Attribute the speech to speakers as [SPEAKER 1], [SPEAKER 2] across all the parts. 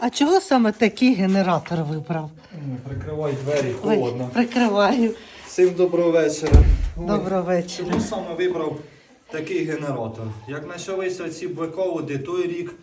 [SPEAKER 1] А чого саме такий генератор вибрав?
[SPEAKER 2] Прикривай двері,
[SPEAKER 1] Ой,
[SPEAKER 2] холодно.
[SPEAKER 1] прикриваю.
[SPEAKER 2] Всім доброго вечора.
[SPEAKER 1] Доброго вечора.
[SPEAKER 2] Чому саме вибрав такий генератор? Як почалися ці блекаути той рік,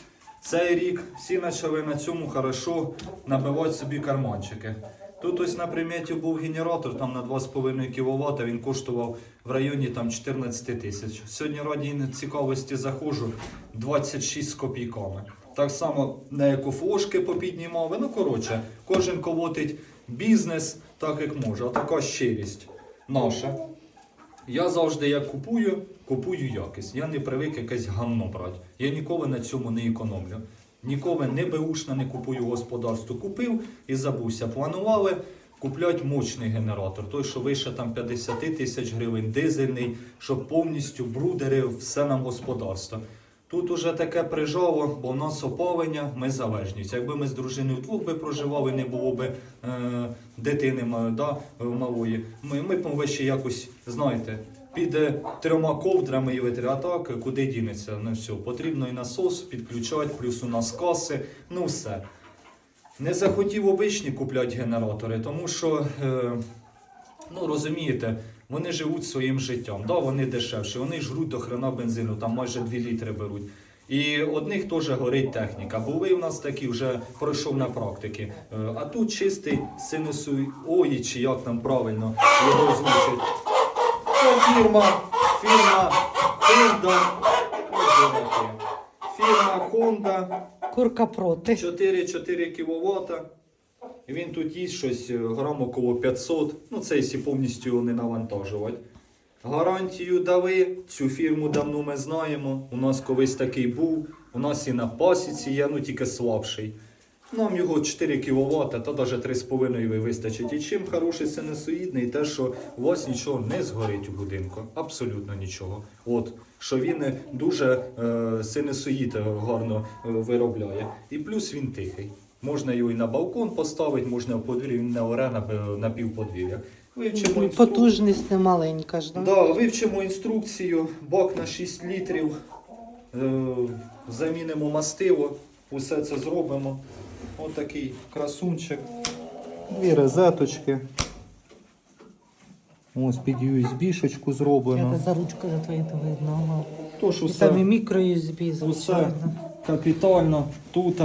[SPEAKER 2] цей рік, всі почали на цьому хорошо набивати собі карманчики. Тут ось на приметі був генератор там на 2,5 кВт, він коштував в районі там 14 тисяч. Сьогодні раді цікавості заходжу 26 з копійками. Так само на екофлошки попіднімали. Ну коротше, кожен колотить бізнес так як може. А така щирість наша. Я завжди як купую, купую якість. Я не привик якесь гамно брати. Я ніколи на цьому не економлю. Ніколи не беушно не купую господарство. Купив і забувся. Планували купляти мощний генератор, той, що вище там 50 тисяч гривень, дизельний, щоб повністю брудерив все нам господарство. Тут уже таке прижало, бо в нас опалення, ми залежні. Якби ми з дружиною вдвох би проживали, не було б е, дитини да, малої, ми, ми б могли ще якось, знаєте, під е, трьома ковдрами і витри. А так, куди дінеться? Ну все, потрібно і насос підключати, плюс у нас каси, ну все. Не захотів обичні купляти генератори, тому що, е, ну розумієте, вони живуть своїм життям. Да, вони дешевші, вони жруть до хрена бензину, там майже 2 літри беруть. І одних теж горить техніка. Були в нас такі, вже пройшов на практики. Е, А тут чистий синусоїд, чи як там правильно його озвучить. Це фірма, фірма Honda. Фірма Honda.
[SPEAKER 1] Курка проти.
[SPEAKER 2] 4-4 кВт. Він тут їсть щось е, грам около 500. Ну, це якщо повністю не навантажувати. Гарантію дали. Цю фірму давно ми знаємо. У нас колись такий був. У нас і на пасіці є, ну тільки слабший. Нам його 4 кВт, та навіть 3,5 вистачить. І чим хороший синусоїдний, те, що у вас нічого не згорить у будинку. Абсолютно нічого. От, що він дуже е, синусоїд гарно е, виробляє. І плюс він тихий. Можна його і на балкон поставити, можна в подвір'ї, він не оре на, на півподвір'я. Вивчимо
[SPEAKER 1] Потужність не маленька ж, да?
[SPEAKER 2] Да, вивчимо інструкцію, бак на 6 літрів, е, замінимо мастило, усе це зробимо. Отакий красунчик. Дві розеточки. Ось під USB-шечку
[SPEAKER 1] Я
[SPEAKER 2] зроблено.
[SPEAKER 1] за ручку за твоє то видно.
[SPEAKER 2] Тож
[SPEAKER 1] І
[SPEAKER 2] усе,
[SPEAKER 1] там і мікро USB,
[SPEAKER 2] усе капітально тут.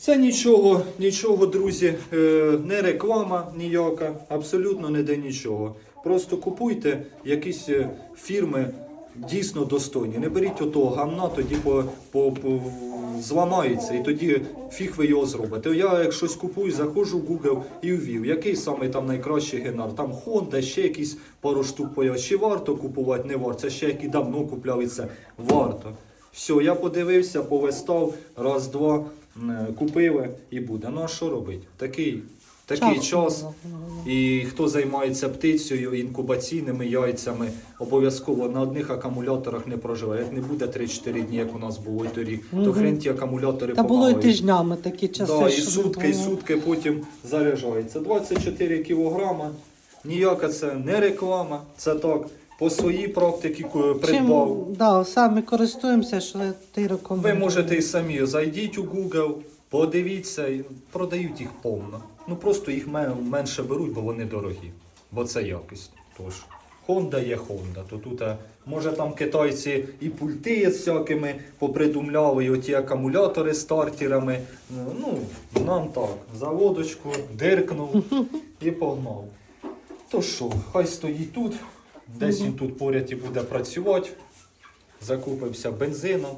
[SPEAKER 2] Це нічого, нічого, друзі, е, не реклама ніяка, абсолютно не де нічого. Просто купуйте якісь е, фірми дійсно достойні. Не беріть отого гамна, тоді по, по, по, зламається, і тоді фіг ви його зробите. Я як щось купую, заходжу в Google і ввів, який саме там найкращий генер. Там Honda, ще якісь пару штук появ. Чи варто купувати, не варто. Це ще які давно купляв і це варто. Все, я подивився, повистав, раз, два, купили і буде. Ну а що робити? Такий, такий
[SPEAKER 1] Час
[SPEAKER 2] час. І хто займається птицею, інкубаційними яйцями, обов'язково на одних акумуляторах не проживе. Як не буде 3-4 дні, як у нас було торік, то хрен ті акумулятори
[SPEAKER 1] Та було і тижнями такі часи.
[SPEAKER 2] Да, і сутки, і сутки потім заряджається. 24 кілограма. Ніяка це не реклама, це так. По своїй практиці придбав.
[SPEAKER 1] Чим, да, самі користуємося, що ти
[SPEAKER 2] Ви можете і самі зайдіть у Google, подивіться, і продають їх повно. Ну просто їх мен- менше беруть, бо вони дорогі. Бо це якість. Тож, Honda є Honda. То тут, е, може там китайці і пульти з всякими попридумляли, і оті акумулятори з стартерами. Ну, нам так, заводочку, диркнув і погнав. То що, хай стоїть тут, десь він тут поряд і буде працювати закупився бензином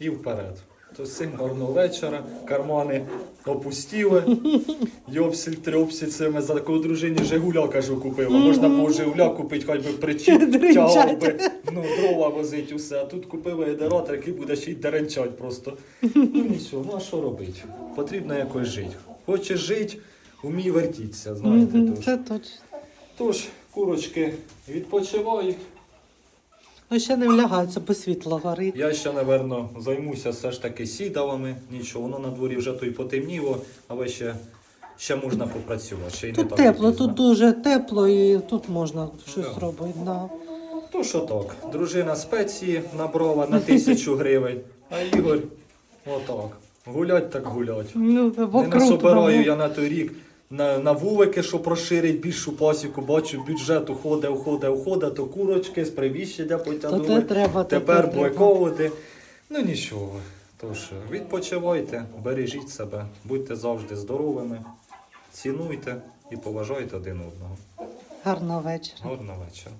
[SPEAKER 2] і вперед. То всім гарного вечора, кармани опустіли. Йопсіль трьопсіль цими за такого дружині Жигуля, кажу, купила. Можна було Жигуля купити, хай би причіп тягав би, ну, дрова возить усе. А тут купили генератор, який буде ще й деренчать просто. Ну нічого, ну а що робити? Потрібно якось жити. Хочеш жити, умій вертітися, знаєте. Тож.
[SPEAKER 1] Це точно.
[SPEAKER 2] Тож, курочки відпочивають.
[SPEAKER 1] Ну ще не влягається, бо світло горить.
[SPEAKER 2] Я ще, напевно, займуся все ж таки сідалами. Нічого, воно на дворі вже то й потемніло, але ще, ще можна попрацювати. Ще й не так
[SPEAKER 1] тепло,
[SPEAKER 2] пізно.
[SPEAKER 1] тут дуже тепло і тут можна щось
[SPEAKER 2] Да.
[SPEAKER 1] робити. Да.
[SPEAKER 2] То що так, дружина спеції набрала на тисячу гривень, а Ігор отак. Гулять так гулять.
[SPEAKER 1] Ну,
[SPEAKER 2] Не
[SPEAKER 1] вокруг
[SPEAKER 2] насобираю я на той рік на, на вулики, щоб розширить більшу пасіку, бачу, бюджет уходить, уходить, уходить, то курочки з
[SPEAKER 1] те
[SPEAKER 2] потягнули.
[SPEAKER 1] треба, то
[SPEAKER 2] Тепер бойковувати. Ну нічого. Тож, відпочивайте, бережіть себе, будьте завжди здоровими, цінуйте і поважайте один одного.
[SPEAKER 1] Гарного вечора.
[SPEAKER 2] Гарного вечора.